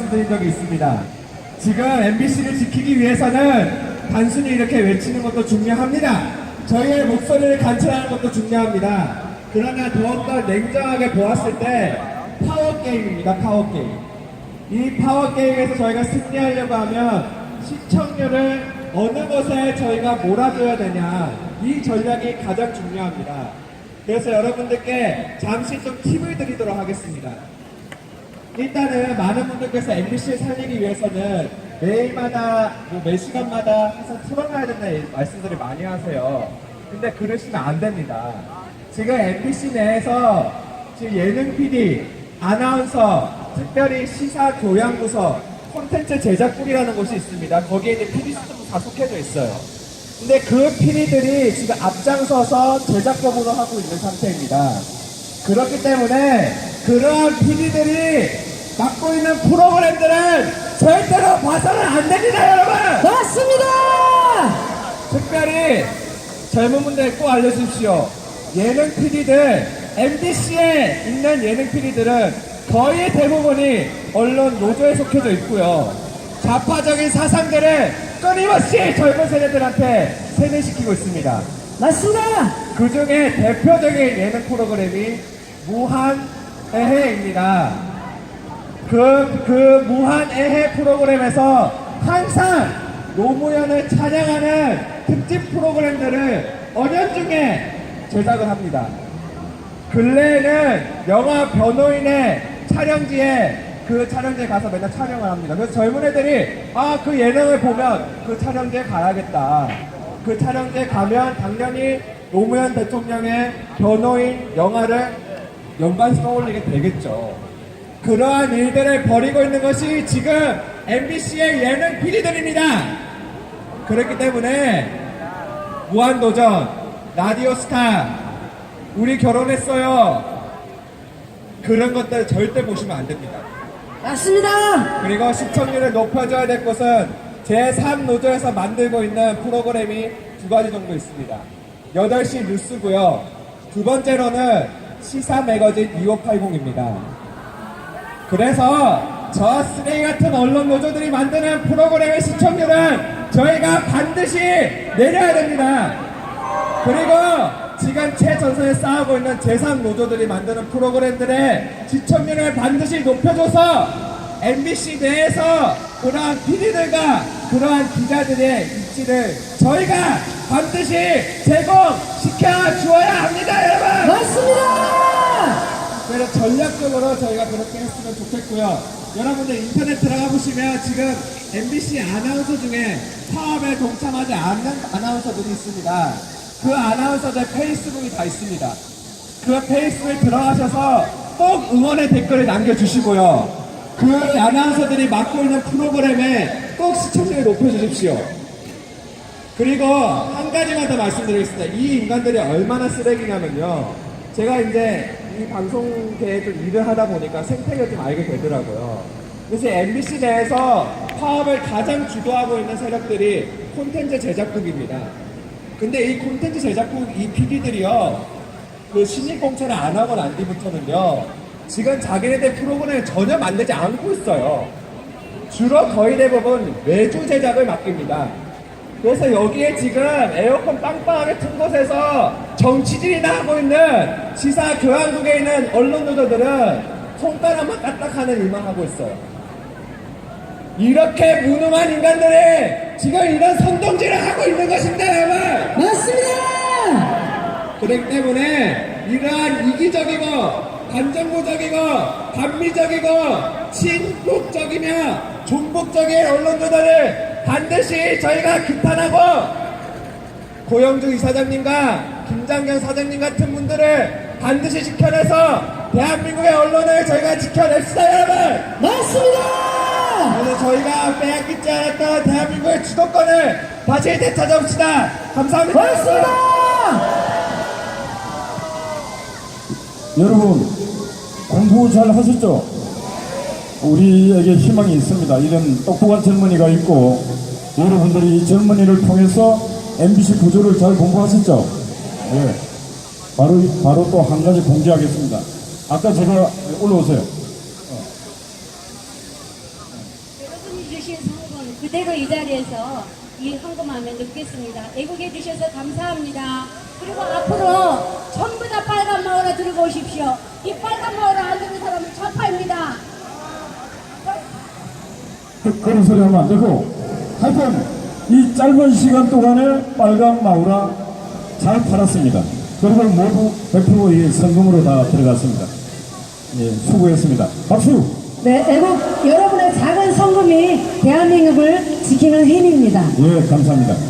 말씀드린 적이 있습니다. 지금 MBC를 지키기 위해서는 단순히 이렇게 외치는 것도 중요합니다. 저희의 목소리를 관철하는 것도 중요합니다. 그러나 더욱더 냉정하게 보았을 때 파워게임입니다. 파워게임. 이 파워게임에서 저희가 승리하려고 하면 시청률을 어느 것에 저희가 몰아줘야 되냐 이 전략이 가장 중요합니다. 그래서 여러분들께 잠시 좀 팁을 드리도록 하겠습니다. 일단은 많은 분들께서 MBC를 살리기 위해서는 매일마다 뭐 매 시간마다 항상 틀어놔야 된다는 말씀들을 많이 하세요. 근데 그러시면 안 됩니다. 지금 MBC 내에서 지금 예능 PD, 아나운서, 특별히 시사 교양 부서, 콘텐츠 제작국이라는 곳이 있습니다. 거기에 이제 PD 수도 다 속해져 있어요. 근데 그 PD들이 지금 앞장서서 제작법으로 하고 있는 상태입니다. 그렇기 때문에 그러한 PD들이 맡고 있는 프로그램들은 절대로 봐서는 안 됩니다, 여러분! 맞습니다! 특별히 젊은 분들 꼭 알려주십시오. 예능 PD들, MBC에 있는 예능 PD들은 거의 대부분이 언론 노조에 속해져 있고요. 좌파적인 사상들을 끊임없이 젊은 세대들한테 세뇌시키고 있습니다. 맞습니다! 그 중에 대표적인 예능 프로그램이 무한 애해입니다. 그, 그 무한애해 프로그램에서 항상 노무현을 찬양하는 특집 프로그램들을 언연중에 제작을 합니다. 근래에는 영화 변호인의 촬영지에 그 촬영지에 가서 맨날 촬영을 합니다. 그래서 젊은 애들이 아 그 예능을 보면 그 촬영지에 가야겠다. 그 촬영지에 가면 당연히 노무현 대통령의 변호인 영화를 연관 떠올리게 되겠죠. 그러한 일들을 벌이고 있는 것이 지금 MBC의 예능 PD들입니다. 그렇기 때문에 무한도전, 라디오스타, 우리 결혼했어요. 그런 것들 절대 보시면 안 됩니다. 맞습니다! 그리고 시청률을 높여줘야 될 것은 제3노조에서 만들고 있는 프로그램이 두 가지 정도 있습니다. 8시 뉴스고요. 두 번째로는 시사 매거진 2580입니다. 그래서 저 쓰레기 같은 언론 노조들이 만드는 프로그램의 시청률은 저희가 반드시 내려야 됩니다. 그리고 지금 최전선에 싸우고 있는 제3 노조들이 만드는 프로그램들의 시청률을 반드시 높여줘서 MBC 내에서 그러한 PD들과 그러한 기자들의 입지를 저희가 반드시 제공시켜 주어야 합니다, 여러분! 맞습니다! 그래서 전략적으로 저희가 그렇게 했으면 좋겠고요. 여러분들 인터넷 들어가 보시면 지금 MBC 아나운서 중에 사업에 동참하지 않는 아나운서들이 있습니다. 그 아나운서들 페이스북이 다 있습니다. 그 페이스북에 들어가셔서 꼭 응원의 댓글을 남겨주시고요. 그 아나운서들이 맡고 있는 프로그램에 꼭 시청률을 높여주십시오. 그리고 한 가지만 더 말씀드리겠습니다. 이 인간들이 얼마나 쓰레기냐면요. 제가 이제 이 방송계에 좀 일을 하다 보니까 생태계를 좀 알게 되더라고요. 그래서 MBC 내에서 파업을 가장 주도하고 있는 세력들이 콘텐츠 제작국입니다. 근데 이 콘텐츠 제작국 이 PD들이요, 그 신입 공천을 안 하고 난 뒤부터는요, 지금 자기네들 프로그램을 전혀 만들지 않고 있어요. 주로 거의 대부분 외주 제작을 맡깁니다. 그래서 여기에 지금 에어컨 빵빵하게 튼 곳에서 정치질이나 하고 있는 시사 교양국에 있는 언론 노조들은 손가락만 까딱하는 일만 하고 있어요. 이렇게 무능한 인간들이 지금 이런 선동질을 하고 있는 것입니다, 여러분! 맞습니다! 그렇기 때문에 이러한 이기적이고 반정부적이고 반미적이고 친북적이며 종북적인 언론들을 반드시 저희가 규탄하고 고영주 이사장님과 김장현 사장님 같은 분들을 반드시 지켜내서 대한민국의 언론을 저희가 지켜냅시다 여러분 맞습니다! 오늘 저희가 빼앗기지 않았던 대한민국의 주도권을 다시 되찾아옵시다 감사합니다 맞습니다! 여러분 공부 잘 하셨죠? 우리에게 희망이 있습니다. 이런 똑똑한 젊은이가 있고 여러분들이 이 젊은이를 통해서 MBC 구조를 잘 공부하셨죠? 네. 바로 바로 또 한 가지 공지하겠습니다. 아까 제가 올라오세요. 주신 성금 그대로 이 자리에서 이 헌금하면 넣겠습니다. 애국해 주셔서 감사합니다. 그리고 앞으로 전부 다 빨간 마을에 들고 오십시오. 이 빨간 마을에 안 들은 사람은 좌파입니다. 그, 그런 소리 하면 안 되고 하여튼 이 짧은 시간 동안에 빨강 마우라 잘 팔았습니다. 그리고 모두 100%이 성금으로 다 들어갔습니다. 예, 수고했습니다. 박수! 네, 애국 여러분의 작은 성금이 대한민국을 지키는 힘입니다. 예, 감사합니다.